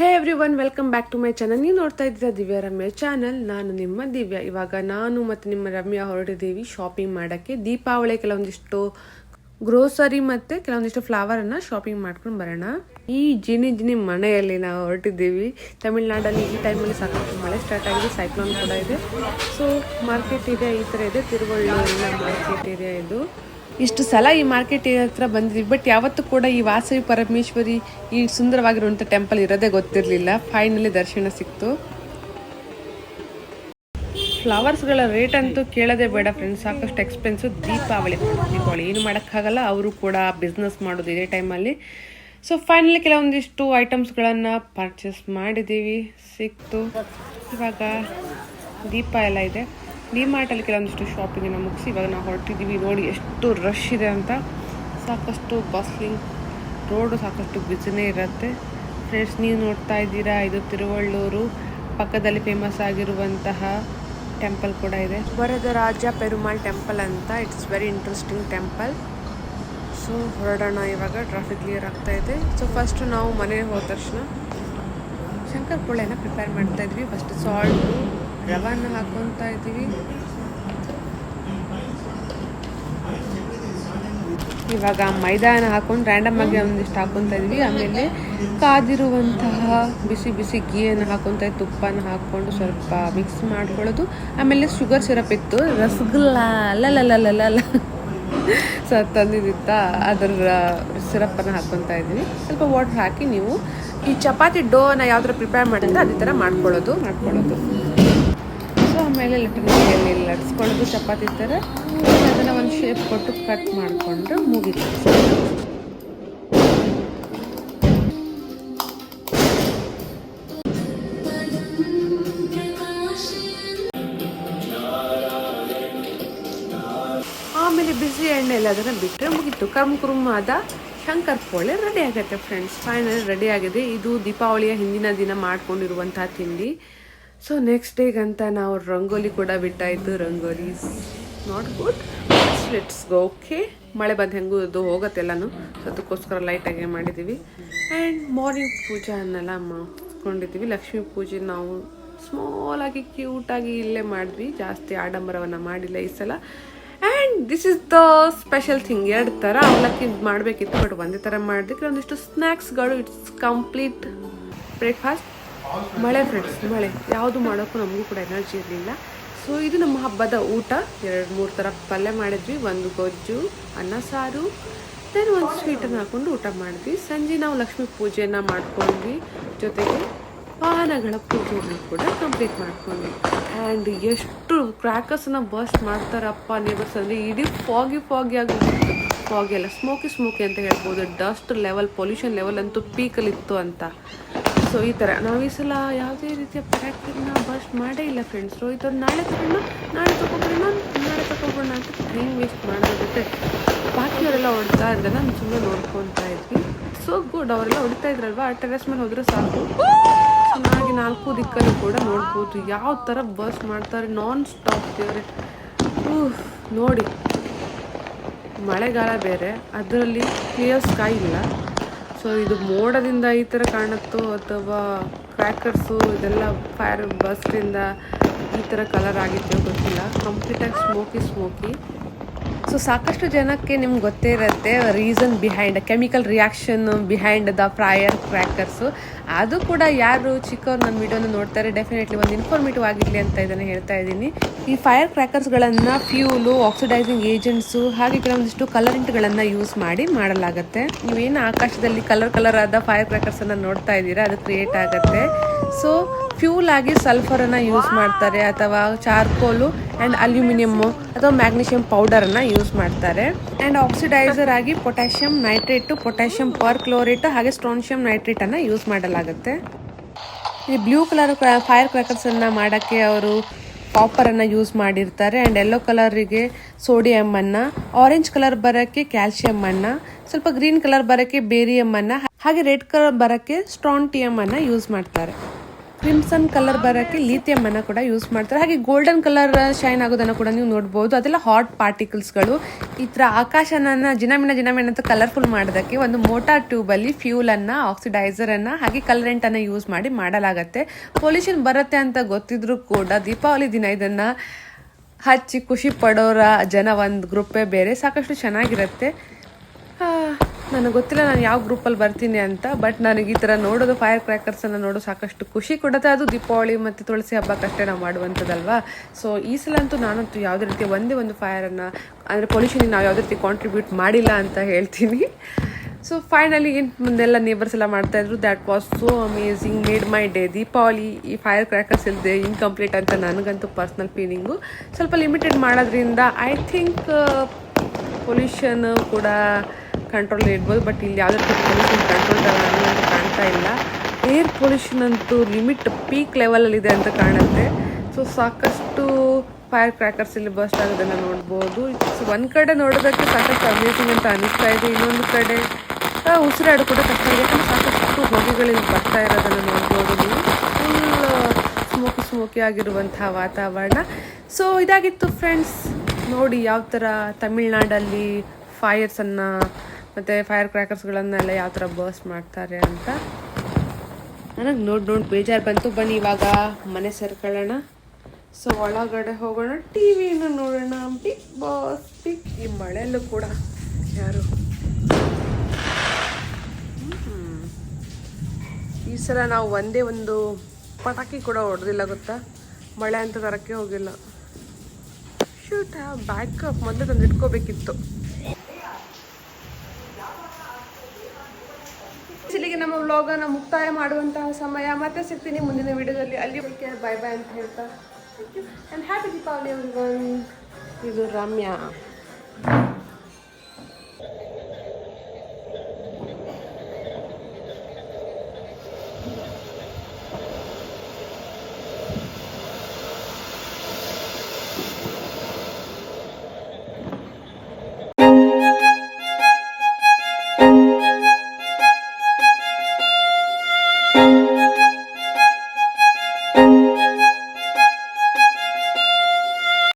Hey everyone welcome back to my channel. ನೀವು ನೋಡ್ತಾ ಇದ್ದೀರಾ ದಿವ್ಯಾ ರಮ್ಯ ಚಾನಲ್. ನಾನು ನಿಮ್ಮ ದಿವ್ಯಾ. ಇವಾಗ ನಾನು ಮತ್ತು ನಿಮ್ಮ ರಮ್ಯಾ ಹೊರಟಿದ್ದೀವಿ ಶಾಪಿಂಗ್ ಮಾಡೋಕ್ಕೆ. ದೀಪಾವಳಿ ಕೆಲವೊಂದಿಷ್ಟು ಗ್ರೋಸರಿ ಮತ್ತು ಕೆಲವೊಂದಿಷ್ಟು ಫ್ಲವರನ್ನು ಶಾಪಿಂಗ್ ಮಾಡ್ಕೊಂಡು ಬರೋಣ. ಈ ಜಿನಿ ಜಿನಿ ಮನೆಯಲ್ಲಿ ನಾವು ಹೊರಟಿದ್ದೀವಿ. ತಮಿಳ್ನಾಡಲ್ಲಿ ಈ ಟೈಮಲ್ಲಿ ಸಾಕಷ್ಟು ಮಳೆ ಸ್ಟಾರ್ಟ್ ಆಗಿದೆ. ಸೈಕ್ಲೋನ್ ಕೂಡ ಇದೆ. ಸೊ ಮಾರ್ಕೆಟ್ ಇದೆ, ಈ ಥರ ಇದೆ. ತಿರುವಳ್ಳೂರಿನ ಮಾರ್ಕೆಟ್ ಏರಿಯಾ ಇದು. ಇಷ್ಟು ಸಲ ಈ ಮಾರ್ಕೆಟ್ ಹತ್ರ ಬಂದಿದ್ವಿ ಬಟ್ ಯಾವತ್ತೂ ಕೂಡ ಈ ವಾಸವಿ ಪರಮೇಶ್ವರಿ ಈ ಸುಂದರವಾಗಿರುವಂಥ ಟೆಂಪಲ್ ಇರೋದೇ ಗೊತ್ತಿರಲಿಲ್ಲ. ಫೈನಲಿ ದರ್ಶನ ಸಿಕ್ತು. ಫ್ಲವರ್ಸ್ಗಳ ರೇಟ್ ಅಂತೂ ಕೇಳೋದೇ ಬೇಡ ಫ್ರೆಂಡ್ಸ್ ಸಾಕಷ್ಟು ಎಕ್ಸ್ಪೆನ್ಸು ದೀಪಾವಳಿ ದೀಪಾವಳಿ. ಏನು ಮಾಡೋಕ್ಕಾಗಲ್ಲ, ಅವರು ಕೂಡ ಬಿಸ್ನೆಸ್ ಮಾಡೋದು ಇದೇ ಟೈಮಲ್ಲಿ ಸೊ ಫೈನಲಿ ಕೆಲವೊಂದಿಷ್ಟು ಐಟಮ್ಸ್ಗಳನ್ನು ಪರ್ಚೇಸ್ ಮಾಡಿದ್ದೀವಿ, ಸಿಕ್ತು. ಇವಾಗ ದೀಪ ಎಲ್ಲ ಇದೆ. ಡಿಮಾರ್ಟಲ್ಲಿ ಕೆಲವೊಂದಿಷ್ಟು ಶಾಪಿಂಗನ್ನು ಮುಗಿಸಿ ಇವಾಗ ನಾವು ಹೊರಟಿದ್ದೀವಿ. ನೋಡಿ ಎಷ್ಟು ರಶ್ ಇದೆ ಅಂತ. ಸಾಕಷ್ಟು ಬಸ್ಲಿಂಗ್ ರೋಡು ಸಾಕಷ್ಟು ಬಿಸಿನೇ ಇರುತ್ತೆ. ಫ್ರೆಂಡ್ಸ್ ನೀವು ನೋಡ್ತಾ ಇದ್ದೀರಾ? ಇದು ತಿರುವಳ್ಳೂರು. ಪಕ್ಕದಲ್ಲಿ ಫೇಮಸ್ ಆಗಿರುವಂತಹ ಟೆಂಪಲ್ ಕೂಡ ಇದೆ. ವರದರಾಜ ಪೆರುಮಾಲ್ ಟೆಂಪಲ್ ಅಂತ. It's very interesting temple so ಹೊರಡೋಣ ಇವಾಗ. ಟ್ರಾಫಿಕ್ ಕ್ಲಿಯರ್ ಆಗ್ತಾ ಇದೆ. ಸೊ ಫಸ್ಟು ನಾವು ಮನೆಗೆ ಹೋದ ತಕ್ಷಣ ಶಂಕರ್ ಪೊಳೆನ ಪ್ರಿಪೇರ್ ಮಾಡ್ತಾ ಇದ್ವಿ. ಫಸ್ಟ್ ಸಾಲ್ಟು ರವನ್ನ ಹಾಕೊತಾ ಇದ್ದೀವಿ. ಇವಾಗ ಮೈದಾನ ಹಾಕೊಂಡು ರ್ಯಾಂಡಮ್ ಆಗಿ ಒಂದಿಷ್ಟು ಹಾಕೊತಾ ಇದ್ವಿ ಆಮೇಲೆ ಕಾದಿರುವಂತಹ ಬಿಸಿ ಬಿಸಿ ಗೀಯನ್ನು ಹಾಕೊತ ತುಪ್ಪನ ಹಾಕ್ಕೊಂಡು ಸ್ವಲ್ಪ ಮಿಕ್ಸ್ ಮಾಡ್ಕೊಳ್ಳೋದು. ಆಮೇಲೆ ಶುಗರ್ ಸಿರಪ್ ಇತ್ತು. ರಸಗುಲ್ಲ ಲಲಲಲಲ ಸೊ ತಂದಿದ್ದಿತ್ತ? ಅದರ ಸಿರಪ್ಪನ್ನು ಹಾಕ್ಕೊತಾ ಇದ್ದೀವಿ. ಸ್ವಲ್ಪ ವಾಟರ್ ಹಾಕಿ ನೀವು ಈ ಚಪಾತಿ ಡೋನ ಯಾವ ಥರ ಪ್ರಿಪೇರ್ ಮಾಡಿದ್ರೆ ಅದೇ ಥರ ಮಾಡ್ಕೊಳ್ಳೋದು. ಮಾಡ್ಕೊಳ್ಳೋದು. ಆಮೇಲೆ ಲಟ್ಟಣಿಯಲ್ಲಿ ಲಟ್ಸ್ಕೊಳ್ಳೋದು ಚಪಾತಿ ಥರ. ಅದನ್ನು ಒಂದು ಶೇಪ್ ಕೊಟ್ಟು ಕಟ್ ಮಾಡಿಕೊಂಡು ಮುಗಿತು. ಆಮೇಲೆ ಬಿಸಿ ಎಣ್ಣೆಯಲ್ಲಿ ಅದನ್ನು ಬಿಟ್ಟರೆ ಮುಗೀತು. ಕರ್ಮ್ ಕುರುಮ್ ಆದ ಶಂಕರ್ ಪೋಳೆ ರೆಡಿ ಆಗುತ್ತೆ ಫ್ರೆಂಡ್ಸ್ ಫೈನಲ್ ರೆಡಿ ಆಗಿದೆ. ಇದು ದೀಪಾವಳಿಯ ಹಿಂದಿನ ದಿನ ಮಾಡ್ಕೊಂಡಿರುವಂತಹ ತಿಂಡಿ. ಸೊ ನೆಕ್ಸ್ಟ್ ಡೇಗಂತ ನಾವು ರಂಗೋಲಿ ಕೂಡ ಬಿಟ್ಟಾಯಿತು rangoli not good let's go okay ಮಳೆ ಬಂದು ಹೆಂಗೂ ಅದು ಹೋಗುತ್ತೆ ಎಲ್ಲನೂ. ಸೊ ಅದಕ್ಕೋಸ್ಕರ ಲೈಟಾಗಿ ಮಾಡಿದ್ದೀವಿ ಆ್ಯಂಡ್ ಮಾರ್ನಿಂಗ್ ಪೂಜೆಯನ್ನೆಲ್ಲ ಮಾಡ್ಕೊಂಡಿದ್ದೀವಿ ಲಕ್ಷ್ಮೀ ಪೂಜೆ ನಾವು ಸ್ಮಾಲಾಗಿ ಕ್ಯೂಟಾಗಿ ಇಲ್ಲೇ ಮಾಡಿದ್ವಿ. ಜಾಸ್ತಿ ಆಡಂಬರವನ್ನು ಮಾಡಿಲ್ಲ ಈ ಸಲ. And this is the special thing ಎರಡು ಥರ ಅವಲಕ್ಕಿ ಮಾಡಬೇಕಿತ್ತು ಬಟ್ ಒಂದೇ ಥರ ಮಾಡಿದ್ವಿ ಒಂದಿಷ್ಟು ಸ್ನ್ಯಾಕ್ಸ್ಗಳು ಇಟ್ಸ್ ಕಂಪ್ಲೀಟ್ ಬ್ರೇಕ್ಫಾಸ್ಟ್ ಮಳೆ ಫ್ರೆಂಡ್ಸ್ ಮಳೆ. ಯಾವುದು ಮಾಡೋಕ್ಕೂ ನಮಗೂ ಕೂಡ ಎನರ್ಜಿ ಇರಲಿಲ್ಲ. ಸೊ ಇದು ನಮ್ಮ ಹಬ್ಬದ ಊಟ. ಎರಡು, ಮೂರು ಥರ ಪಲ್ಯ ಮಾಡಿದ್ವಿ. ಒಂದು ಗೊಜ್ಜು, ಅನ್ನ, ಸಾರು. ದೆನ್ ಒಂದು ಸ್ವೀಟನ್ನು ಹಾಕೊಂಡು ಊಟ ಮಾಡಿದ್ವಿ. ಸಂಜೆ ನಾವು ಲಕ್ಷ್ಮೀ ಪೂಜೆಯನ್ನು ಮಾಡ್ಕೊಂಡ್ವಿ. ಜೊತೆಗೆ ವಾಹನಗಳ ಪೂಜೆಯನ್ನು ಕೂಡ ಕಂಪ್ಲೀಟ್ ಮಾಡ್ಕೊಂಡ್ವಿ. ಆ್ಯಂಡ್ ಎಷ್ಟು ಕ್ರ್ಯಾಕರ್ಸನ್ನು ಬಸ್ಟ್ ಮಾಡ್ತಾರಪ್ಪ ನೇಬರ್ಸ್ ಅಂದರೆ ಇಡೀ ಫಾಗಿ ಫಾಗಿ ಆಗಿ ಫಾಗಿ ಅಲ್ಲ ಸ್ಮೋಕಿ ಸ್ಮೋಕಿ ಅಂತ ಹೇಳ್ಬೋದು. ಡಸ್ಟ್ ಲೆವೆಲ್ ಪೊಲ್ಯೂಷನ್ ಲೆವೆಲ್ ಅಂತೂ ಪೀಕಲ್ಲಿತ್ತು ಅಂತ. ಸೊ ಈ ಥರ. ನಾವು ಈ ಸಲ ಯಾವುದೇ ರೀತಿಯ ಪ್ಯಾಕೆಟ್ನ ಬಸ್ಟ್ ಮಾಡೇ ಇಲ್ಲ ಫ್ರೆಂಡ್ಸ್ ಸೊ ಥರ ನಾಳೆ ತಗೊಂಡು ನಾಳೆ ತಗೊಬೋಣ ನಾಳೆ ತಗೊಬೋಣ ಅಂತ ಟೈಮ್ ವೇಸ್ಟ್ ಮಾಡೋದಕ್ಕೆ ಬಾಕಿ ಬಾಕಿಯವರೆಲ್ಲ ಹೊಡ್ತಾ ಇದ್ದಾಗ ನಾನು ಸುಮ್ಮನೆ ನೋಡ್ಕೊತಾ ಇದ್ವಿ. ಸೊ ಗುಡ್ ಅವರೆಲ್ಲ ಹೊಡಿತಾ ಇದ್ರಲ್ವಾ? ಟೆರೆಸ್ ಮೇಲೆ ಹೋದ್ರೆ ಸಾಕು. ಚೆನ್ನಾಗಿ ನಾಲ್ಕು ದಿಕ್ಕಲ್ಲೂ ಕೂಡ ನೋಡ್ಬೋದು. ಯಾವ ಥರ ಬಸ್ ಮಾಡ್ತಾರೆ ನಾನ್ ಸ್ಟಾಪ್ ದೇವ್ರೆ ನೋಡಿ. ಮಳೆಗಾಲ ಬೇರೆ, ಅದರಲ್ಲಿ ಕ್ಲಿಯರ್ ಸ್ಕೈ ಇಲ್ಲ. ಸೊ ಇದು ಮೋಡದಿಂದ ಈ ಥರ ಕಾಣುತ್ತೋ ಅಥವಾ ಕ್ರ್ಯಾಕರ್ಸು ಇದೆಲ್ಲ ಫೈರ್ ಬಸ್ಟಿಂದ ಈ ಥರ ಕಲರ್ ಆಗಿತ್ತೋ ಗೊತ್ತಿಲ್ಲ. ಕಂಪ್ಲೀಟಾಗಿ ಸ್ಮೋಕಿ ಸ್ಮೋಕಿ ಸೊ ಸಾಕಷ್ಟು ಜನಕ್ಕೆ ನಿಮ್ಗೆ ಗೊತ್ತೇ ಇರುತ್ತೆ reason behind chemical reaction behind the firecrackers ಅದು ಕೂಡ ಯಾರು ಚಿಕ್ಕವ್ರು ನನ್ನ ವಿಡಿಯೋನ ನೋಡ್ತಾರೆ ಡೆಫಿನೆಟ್ಲಿ ಒಂದು ಇನ್ಫಾರ್ಮೇಟಿವ್ ಆಗಿರಲಿ ಅಂತ ಇದನ್ನು ಹೇಳ್ತಾ ಇದ್ದೀನಿ. ಈ ಫೈರ್ ಕ್ರ್ಯಾಕರ್ಸ್ಗಳನ್ನು ಫ್ಯೂಲು ಆಕ್ಸಿಡೈಸಿಂಗ್ ಏಜೆಂಟ್ಸು ಹಾಗೆ ಕೆಲವೊಂದಿಷ್ಟು ಕಲರಿಂಟ್ಗಳನ್ನು ಯೂಸ್ ಮಾಡಿ ಮಾಡಲಾಗುತ್ತೆ. ನೀವೇನು ಆಕಾಶದಲ್ಲಿ ಕಲರ್ ಕಲರ್ ಆದ ಫೈರ್ ಕ್ರ್ಯಾಕರ್ಸನ್ನು ನೋಡ್ತಾ ಇದ್ದೀರಾ, ಅದು ಕ್ರಿಯೇಟ್ ಆಗುತ್ತೆ. ಸೊ ಫ್ಯೂಲ್ ಆಗಿ ಸಲ್ಫರನ್ನು ಯೂಸ್ ಮಾಡ್ತಾರೆ ಅಥವಾ ಚಾರ್ಕೋಲು ಆ್ಯಂಡ್ ಅಲ್ಯೂಮಿನಿಯಮ್ಮು ಅಥವಾ ಮ್ಯಾಗ್ನೀಷಿಯಂ ಪೌಡರನ್ನು ಯೂಸ್ ಮಾಡ್ತಾರೆ. ಆ್ಯಂಡ್ ಆಕ್ಸಿಡೈಸರ್ ಆಗಿ potassium nitrate potassium perchlorate ಹಾಗೆ ಸ್ಟೋನ್ಷಿಯಂ ನೈಟ್ರೇಟನ್ನು ಯೂಸ್ ಮಾಡಲಾಗುತ್ತೆ. ಈ ಬ್ಲೂ ಕಲರ್ ಫೈರ್ ಕ್ರ್ಯಾಕರ್ಸನ್ನು ಮಾಡೋಕ್ಕೆ ಅವರು ಕಾಪರನ್ನು ಯೂಸ್ ಮಾಡಿರ್ತಾರೆ. ಆ್ಯಂಡ್ ಯೆಲ್ಲೋ ಕಲರಿಗೆ ಸೋಡಿಯಮ್ಮನ್ನು ಆರೆಂಜ್ ಕಲರ್ ಬರೋಕ್ಕೆ ಕ್ಯಾಲ್ಶಿಯಮ್ಮನ್ನು ಸ್ವಲ್ಪ ಗ್ರೀನ್ ಕಲರ್ ಬರೋಕ್ಕೆ ಬೇರಿಯಮ್ಮನ್ನು ಹಾಗೆ ರೆಡ್ ಕಲರ್ ಬರೋಕ್ಕೆ ಅನ್ನ ಯೂಸ್ ಮಾಡ್ತಾರೆ. ಕ್ರಿಮ್ಸನ್ ಕಲರ್ ಬರೋಕ್ಕೆ ಲಿಥಿಯಮ್ ಅನ್ನ ಕೂಡ ಯೂಸ್ ಮಾಡ್ತಾರೆ. ಹಾಗೆ ಗೋಲ್ಡನ್ ಕಲರ್ ಶೈನ್ ಆಗೋದನ್ನು ಕೂಡ ನೀವು ನೋಡ್ಬೋದು. ಅದೆಲ್ಲ ಹಾಟ್ ಪಾರ್ಟಿಕಲ್ಸ್ಗಳು ಈ ಥರ ಆಕಾಶನ ಜಿನಮಿನ ಜಿನಮಿನ ಅಂತ ಕಲರ್ಫುಲ್ ಮಾಡೋದಕ್ಕೆ ಒಂದು ಮೋಟಾರ್ ಟ್ಯೂಬಲ್ಲಿ ಫ್ಯೂಲನ್ನು ಆಕ್ಸಿಡೈಸರನ್ನು ಹಾಗೆ ಕಲರೆಂಟನ್ನು ಯೂಸ್ ಮಾಡಿ ಮಾಡಲಾಗತ್ತೆ. ಪೊಲ್ಯೂಷನ್ ಬರುತ್ತೆ ಅಂತ ಗೊತ್ತಿದ್ರೂ ಕೂಡ ದೀಪಾವಳಿ ದಿನ ಇದನ್ನು ಹಚ್ಚಿ ಖುಷಿ ಪಡೋರ ಜನ ಒಂದು ಗ್ರೂಪೇ ಬೇರೆ ಸಾಕಷ್ಟು ಚೆನ್ನಾಗಿರುತ್ತೆ. ನನಗೆ ಗೊತ್ತಿಲ್ಲ ನಾನು ಯಾವ ಗ್ರೂಪಲ್ಲಿ ಬರ್ತೀನಿ ಅಂತ ಬಟ್ ನನಗೆ ಈ ಥರ ನೋಡೋದು ಫೈರ್ ಕ್ರ್ಯಾಕರ್ಸನ್ನು ನೋಡೋ ಸಾಕಷ್ಟು ಖುಷಿ ಕೊಡುತ್ತೆ. ಅದು ದೀಪಾವಳಿ ಮತ್ತು ತುಳಸಿ ಹಬ್ಬಕ್ಕಷ್ಟೇ ನಾವು ಮಾಡುವಂಥದ್ದಲ್ವಾ? ಸೊ ಈ ಸಲ ಅಂತೂ ನಾನಂತೂ ಯಾವುದೇ ರೀತಿ ಒಂದೇ ಒಂದು ಫೈರನ್ನು ಅಂದರೆ ಪೊಲ್ಯೂಷನಿಗೆ ನಾವು ಯಾವುದೇ ರೀತಿ ಕಾಂಟ್ರಿಬ್ಯೂಟ್ ಮಾಡಿಲ್ಲ ಅಂತ ಹೇಳ್ತೀನಿ. ಸೊ ಫೈನಲಿ ಮುಂದೆಲ್ಲ ನೇಬರ್ಸ್ ಎಲ್ಲ ಮಾಡ್ತಾಯಿದ್ರು that was so amazing made my day Deepavali, ಈ ಫೈರ್ ಕ್ರ್ಯಾಕರ್ಸ್ ಇಲ್ಲದೆ ಇನ್ಕಂಪ್ಲೀಟ್ ಅಂತ ನನಗಂತೂ ಪರ್ಸ್ನಲ್ ಫೀಲಿಂಗು ಸ್ವಲ್ಪ ಲಿಮಿಟೆಡ್ ಮಾಡೋದ್ರಿಂದ ಐ ಥಿಂಕ್ ಪೊಲ್ಯೂಷನ್ ಕೂಡ ಕಂಟ್ರೋಲ್ ಇರ್ಬೋದು ಬಟ್ ಇಲ್ಲಿ ಯಾವುದೇ ರೀತಿ ಪೊಲ್ಯೂಷನ್ ಕಂಟ್ರೋಲ್ ಅಂತ ಕಾಣ್ತಾ ಇಲ್ಲ. ಏರ್ ಪೊಲ್ಯೂಷನ್ ಅಂತೂ ಲಿಮಿಟ್ ಪೀಕ್ ಲೆವೆಲಲ್ಲಿದೆ ಅಂತ ಕಾಣುತ್ತೆ. ಸೊ ಸಾಕಷ್ಟು ಫೈರ್ ಕ್ರ್ಯಾಕರ್ಸ್ ಇಲ್ಲಿ ಬಸ್ಟ್ ಆಗೋದನ್ನು ನೋಡ್ಬೋದು. ಒಂದು ಕಡೆ ನೋಡೋದಕ್ಕೆ ಸಾಕಷ್ಟು ಅಮೇಸಿಂಗ್ ಅಂತ ಅನಿಸ್ತಾ ಇದೆ. ಇನ್ನೊಂದು ಕಡೆ ಉಸಿರಾಡು ಕೂಡ ಕಷ್ಟ ಯಾಕಂದ್ರೆ ಸಾಕಷ್ಟು ಹೊಗೆಗಳಿಲ್ಲಿ ಬರ್ತಾ ಇರೋದನ್ನು ನೋಡ್ಬೋದು ನೀವು. ಫುಲ್ ಸ್ಮೋಕಿ ಸ್ಮೋಕಿ ಆಗಿರುವಂತಹ ವಾತಾವರಣ. ಸೊ ಇದಾಗಿತ್ತು ಫ್ರೆಂಡ್ಸ್ ನೋಡಿ ಯಾವ ಥರ ತಮಿಳ್ನಾಡಲ್ಲಿ ಫೈರ್ಸನ್ನು ಮತ್ತು ಫೈರ್ ಕ್ರ್ಯಾಕರ್ಸ್ಗಳನ್ನೆಲ್ಲ ಯಾವ ಥರ ಬರ್ಸ್ಟ್ ಮಾಡ್ತಾರೆ ಅಂತ. ನನಗೆ ನೋಡಿ ನೋಡಿ, ಬೇಜಾರು ಬಂತು. ಬನ್ನಿ, ಇವಾಗ ಮನೆ ಸೇರ್ಕೊಳ್ಳೋಣ. ಸೊ ಒಳಗಡೆ ಹೋಗೋಣ. ಟಿ ವಿನ ನೋಡೋಣ ಬಿಗ್ ಬಾಸ್ ಬಿಗ್ ಈ ಮಳೆಯಲ್ಲೂ ಕೂಡ ಯಾರು? ಈ ಸಲ ನಾವು ಒಂದೇ ಒಂದು ಪಟಾಕಿ ಕೂಡ ಹೊಡೆದಿಲ್ಲ, ಗೊತ್ತಾ? ಮಳೆ ಅಂತ ತರಕ್ಕೆ ಹೋಗಿಲ್ಲ. ಶೂಟ್ ಬ್ಯಾಕ್ ಮೊದಲು ತಂದು ಇಟ್ಕೋಬೇಕಿತ್ತು ಇಲ್ಲಿಗೆ ನಮ್ಮ ವ್ಲಾಗನ್ನು ಮುಕ್ತಾಯ ಮಾಡುವಂತಹ ಸಮಯ. ಮತ್ತೆ ಸಿಗ್ತೀನಿ ಮುಂದಿನ ವಿಡಿಯೋದಲ್ಲಿ. ಅಲ್ಲಿ ಬೈ ಬೈ ಅಂತ ಹೇಳ್ತಾ. ಆ್ಯಂಡ್ ಹ್ಯಾಪಿ ದೀಪಾವಳಿ ಇದು ರಮ್ಯಾ.